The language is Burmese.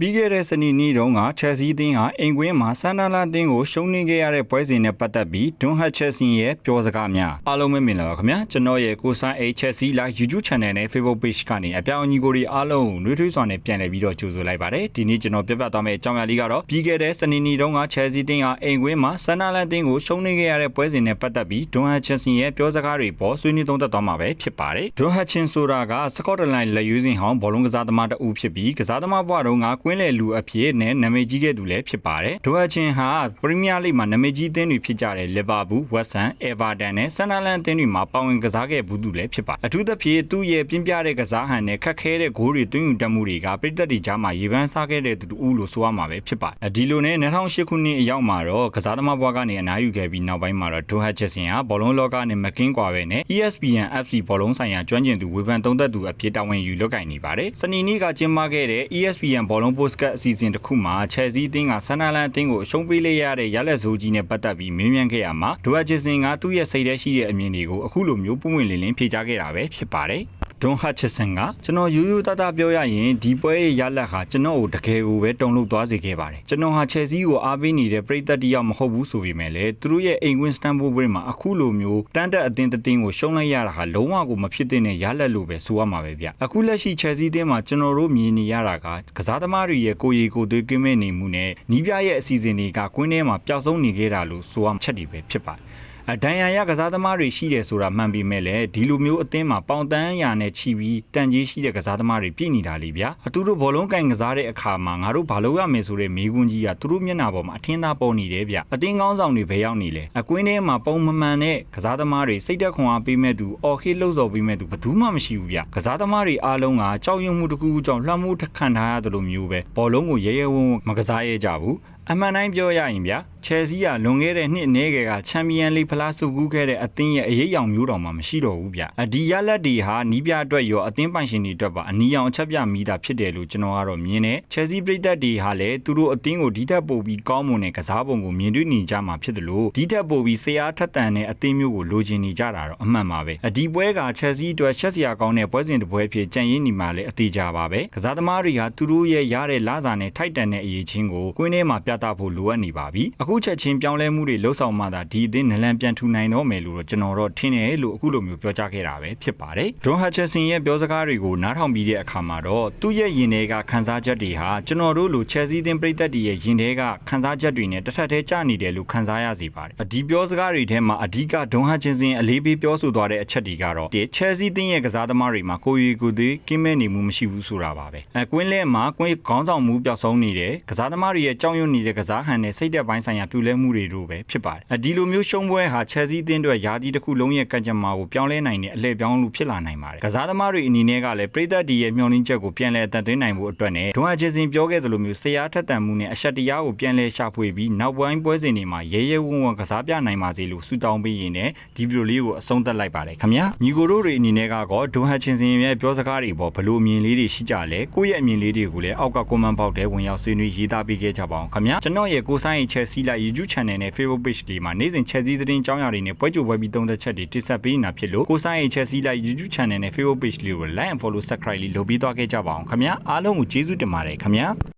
ပြီးခဲ့တဲ့စနေနေ့တုန်းကချက်စီးသင်းဟာအင်ကွင်းမှာဆန်ဒါလာသင်းကိုရှုံးနိခဲ့ရတဲ့ပွဲစဉ်နဲ့ပတ်သက်ပြီးဒွန်ဟတ်ချက်စင်ရဲ့ပြောစကားများအားလုံးပဲမင်္ဂလာပါခင်ဗျာကျွန်တော်ရဲ့ကိုဆိုင်အိချက်စီလာ YouTube Channel နဲ့ Facebook Page ကနေအပြောင်းအညီကိုတွေအားလုံးကိုနှွေးထွေးစွာနဲ့ပြန်လည်ပြီးတော့ကြိုဆိုလိုက်ပါတယ်ဒီနေ့ကျွန်တော်ပြပြသွားမယ့်အကြောင်းအရာလေးကတော့ပြီးခဲ့တဲ့စနေနေ့တုန်းကချက်စီးသင်းဟာအင်ကွင်းမှာဆန်ဒါလာသင်းကိုရှုံးနိခဲ့ရတဲ့ပွဲစဉ်နဲ့ပတ်သက်ပြီးဒွန်ဟတ်ချက်စင်ရဲ့ပြောစကားတွေပေါ်ဆွေးနွေးသုံးသပ်သွားမှာပဲဖြစ်ပါတယ်ဒွန်ဟတ်ချင်းဆိုတာကစကော့တလန်လက်ရွေးစင်ဟောင်းဘောလုံးကစားသမားတဦးဖြစ်ပြီးကစားသမားဘဝတုန်းကကွင်းလယ်လူအဖြစ်နဲ့နာမည်ကြီးခဲ့သူလည်းဖြစ်ပါတယ်။ဒိုဟတ်ချင်းဟာပရီးမီးယားလိမှာနာမည်ကြီးအသင်းတွေဖြစ်ကြတဲ့လီဗာပူး၊ဝက်ဆန်၊အေဗာတန်နဲ့ဆန်ဒါလန်အသင်းတွေမှာပါဝင်ကစားခဲ့ဘူးသူလည်းဖြစ်ပါတယ်။အထူးသဖြင့်သူ့ရဲ့ပြင်းပြတဲ့ကစားဟန်နဲ့ခက်ခဲတဲ့ဂိုးတွေသွင်းယူတတ်မှုတွေကပြည်သက်တွေကြားမှာရေပန်းစားခဲ့တဲ့သူတူလို့ဆိုရမှာပဲဖြစ်ပါတယ်။ဒီလိုနဲ့2008ခုနှစ်အရောက်မှာတော့ကစားသမားဘဝကနေအနားယူခဲ့ပြီးနောက်ပိုင်းမှာတော့ဒိုဟတ်ချက်စင်ဟာဘောလုံးလောကနဲ့မကင်းကွာပဲနဲ့ ESPN FC ဘောလုံးဆိုင်ရာကျွမ်းကျင်သူဝေဖန်သုံးသပ်သူအဖြစ်တာဝန်ယူလုပ်ကိုင်နေပါတယ်။စနေနေ့ကကျင်းပခဲ့တဲ့ ESPN ဘောလုံးပို့စကတ်အစီအစဉ်တစ်ခုမှာချယ်ဆီအသင်းကဆန်နာလန်အသင်းကိုအရှုံးပေးလိုက်ရတဲ့ရလက်ဆိုးကြီးနဲ့ပတ်သက်ပြီးမေးမြန်းခဲ့ရမှာဒိုအဂျစ်စင်ကသူ့ရဲ့စိတ်ထဲရှိတဲ့အမြင်တွေကိုအခုလိုမျိုးပုံဝင်လင်းလင်းဖြေကြားခဲ့တာပဲဖြစ်ပါတယ်။ ဒွန်ဟတ်ချစ်ဆန်ကကျွန်တော်ရိုးရိုးသားသားပြောရရင်ဒီပွဲရဲ့ရလဒ်ဟာကျွန်တော်ကိုတကယ်ကိုပဲတုံ့လို့သွားစေခဲ့ပါတယ်ကျွန်တော်ဟာချယ်ဆီကိုအားပေးနေတဲ့ပရိသတ်တယောက်မဟုတ်ဘူးဆိုပေမဲ့လည်းသူတို့ရဲ့အိမ်ကွင်းစတန်ဖိုးဘရစ်မှာအခုလိုမျိုးတန်တက်အသင်းတသင်းကိုရှုံးလိုက်ရတာဟာလုံးဝကိုမဖြစ်သင့်တဲ့ရလဒ်လို့ပဲဆိုရမှာပဲဗျအခုလက်ရှိချယ်ဆီတင်းမှာကျွန်တော်တို့မြင်နေရတာကကစားသမားတွေရဲ့ကိုရီကိုသွေးကင်းမဲ့နေမှုနဲ့နီးပြရဲ့အစီအစဉ်တွေကကွင်းထဲမှာပျောက်ဆုံးနေခဲ့တာလို့ဆိုရမှာချက်တွေပဲဖြစ်ပါတယ်အ ဒိုင်ယာရကစားသမားတွေရှိတယ်ဆိုတာမှန်ပေမဲ့လည်းဒီလိုမျိုးအသင်းမှာပေါင်တန်းရာနဲ့ချီပြီးတန်ကြီးရှိတဲ့ကစားသမားတွေပြည်နေတာလေဗျာအတူတူဘောလုံးကန်ကစားတဲ့အခါမှာငါတို့ဘာလုပ်ရမယ်ဆိုတဲ့မိကွန်းကြီးကသူတို့မျက်နှာပေါ်မှာအထင်းသားပေါ်နေတယ်ဗျအသင်းကောင်းဆောင်တွေဘယ်ရောက်နေလဲအကွင်းထဲမှာပုံမမှန်တဲ့ကစားသမားတွေစိတ်သက်ခွန်အားပေးမဲ့သူအော်ခေလှုပ်ဆော်ပေးမဲ့သူဘယ်သူမှမရှိဘူးဗျကစားသမားတွေအားလုံးကကြောက်ရွံ့မှုတစ်ခုခုကြောင့်လှမ်းမှုထခံထားရတယ်လို့မျိုးပဲဘောလုံးကိုရဲရဲဝံ့ဝံ့မကစားရဲကြဘူး အမှန်တိုင်းပြောရရင်ဗျာချယ်ဆီကလွန်ခဲ့တဲ့နှစ်အနည်းငယ်ကချန်ပီယံလိဖလားစုကူးခဲ့တဲ့အသင်းရဲ့အရေးအယောင်မျိုးတော်မှမရှိတော့ဘူးဗျာအဒီရလက်ဒီဟာနီးပြအတွက်ရောအသင်းပိုင်ရှင်တွေအတွက်ပါအနီးအောင်အချက်ပြမိတာဖြစ်တယ်လို့ကျွန်တော်ကတော့မြင်တယ်ချယ်ဆီပြည်သက်တွေဟာလည်းသူတို့အသင်းကိုဒီထက်ပိုပြီးကောင်းမွန်တဲ့ကစားပုံကိုမြင်တွေ့နေကြမှာဖြစ်တယ်လို့ဒီထက်ပိုပြီးဆရာထက်တန်တဲ့အသင်းမျိုးကိုလိုချင်နေကြတာတော့အမှန်ပါပဲအဒီပွဲကချယ်ဆီအတွက်ရှက်စရာကောင်းတဲ့ပွဲစဉ်တစ်ပွဲဖြစ်ကြံ့ရင်းနေမှာလည်းအသေးကြပါပဲကစားသမားတွေဟာသူတို့ရဲ့ရတဲ့လစာနဲ့ထိုက်တန်တဲ့အရေးချင်းကိုကွင်းထဲမှာပြသဖို့လိုအပ်နေပါပြီအခုချက်ချင်းပြောင်းလဲမှုတွေလှုပ်ဆောင်မှသာဒီအသင်းနလန်ပြန်ထူနိုင်တော့မယ်လို့တော့ကျွန်တော်တော့ထင်တယ်လို့အခုလိုမျိုးပြောကြားခဲ့တာပဲဖြစ်ပါတယ်ဒွန်ဟတ်ချက်ဆင်ရဲ့ပြောစကားတွေကိုနားထောင်ပြီးတဲ့အခါမှာတော့သူ့ရဲ့ရင်ထဲကခန်းစားချက်တွေဟာကျွန်တော်တို့လိုချယ်ဆီသင်းပြည်သက်တွေရဲ့ရင်ထဲကခန်းစားချက်တွေနဲ့တစ်ထပ်တည်းကျနေတယ်လို့ခန်းစားရစီပါတယ်ဒီပြောစကားတွေထဲမှာအဓိကဒွန်ဟတ်ချက်ဆင်အလေးပေးပြောဆိုသွားတဲ့အချက်တွေကတော့ဒီချယ်ဆီသင်းရဲ့ကစားသမားတွေမှာကိုရီကိုသေးကင်းမဲ့နေမှုမရှိဘူးဆိုတာပါပဲအဲကွင်းလဲမှာကွင်းခေါင်းဆောင်မှုပျောက်ဆုံးနေတယ်ကစားသမားတွေရဲ့ကြောင်ရွံ့နေတဲ့ကစားဟန်နဲ့စိတ်သက်ပိုင်းဆိုင်ရာပြိုလဲမှုတွေတို့ပဲဖြစ်ပါတယ်။ဒီလိုမျိုးရှုံးပွဲဟာချယ်ဆီအသင်းအတွက်ယာတီတစ်ခုလုံးရဲ့ကံကြမ္မာကိုပြောင်းလဲနိုင်တဲ့အလှည့်ပြောင်းလို့ဖြစ်လာနိုင်ပါတယ်။ကစားသမားတွေအနေနဲ့ကလည်းပြည်သက်ဒီရဲ့မျှော်လင့်ချက်ကိုပြန်လည်အသက်သွင်းနိုင်ဖို့အတွက်နဲ့ဒွန်အချစ်စင်ပြောခဲ့သလိုမျိုးဆရာထက်တန်မှုနဲ့အရှက်တရားကိုပြန်လည်ရှာဖွေပြီးနောက်ပိုင်းပွဲစဉ်တွေမှာရဲရဲဝံ့ဝံ့ကစားပြနိုင်ပါစေလို့ဆုတောင်းပေးရင်းနဲ့ဒီဗီဒီယိုလေးကိုအဆုံးသတ်လိုက်ပါတယ်ခင်ဗျာ။ညီကိုတို့တွေအနေနဲ့ကတော့ဒွန်ဟတ်ချင်းစင်ရဲ့ပြောစကားတွေပေါ်ဘလို့အမြင်လေးတွေရှိကြလဲကိုယ့်ရဲ့အမြင်လေးတွေကိုလည်းအောက်က comment box ထဲဝင်ရောက်ဆွေးနွေးရေးသားပေးခဲ့ကြပါအောင်ခင်ဗျာ။ကျွန်တော်ရဲ့ကိုဆိုင်ရဲ့ Chelsea လိုက် YouTube channel နဲ့ Facebook page တွေမှာနေ့စဉ် Chelsea သတင်းကြောင်းရာတွေနဲ့ပွဲကြိုပွဲပြီးသုံးသက်ချက်တွေတိဆက်ပေးနေတာဖြစ်လို့ကိုဆိုင်ရဲ့ Chelsea လိုက် YouTube channel နဲ့ Facebook page လေးကို like and follow subscribe လေးလုပ်ပြီးသွားခဲ့ကြပါအောင်ခင်ဗျာအားလုံးကိုကျေးဇူးတင်ပါတယ်ခင်ဗျာ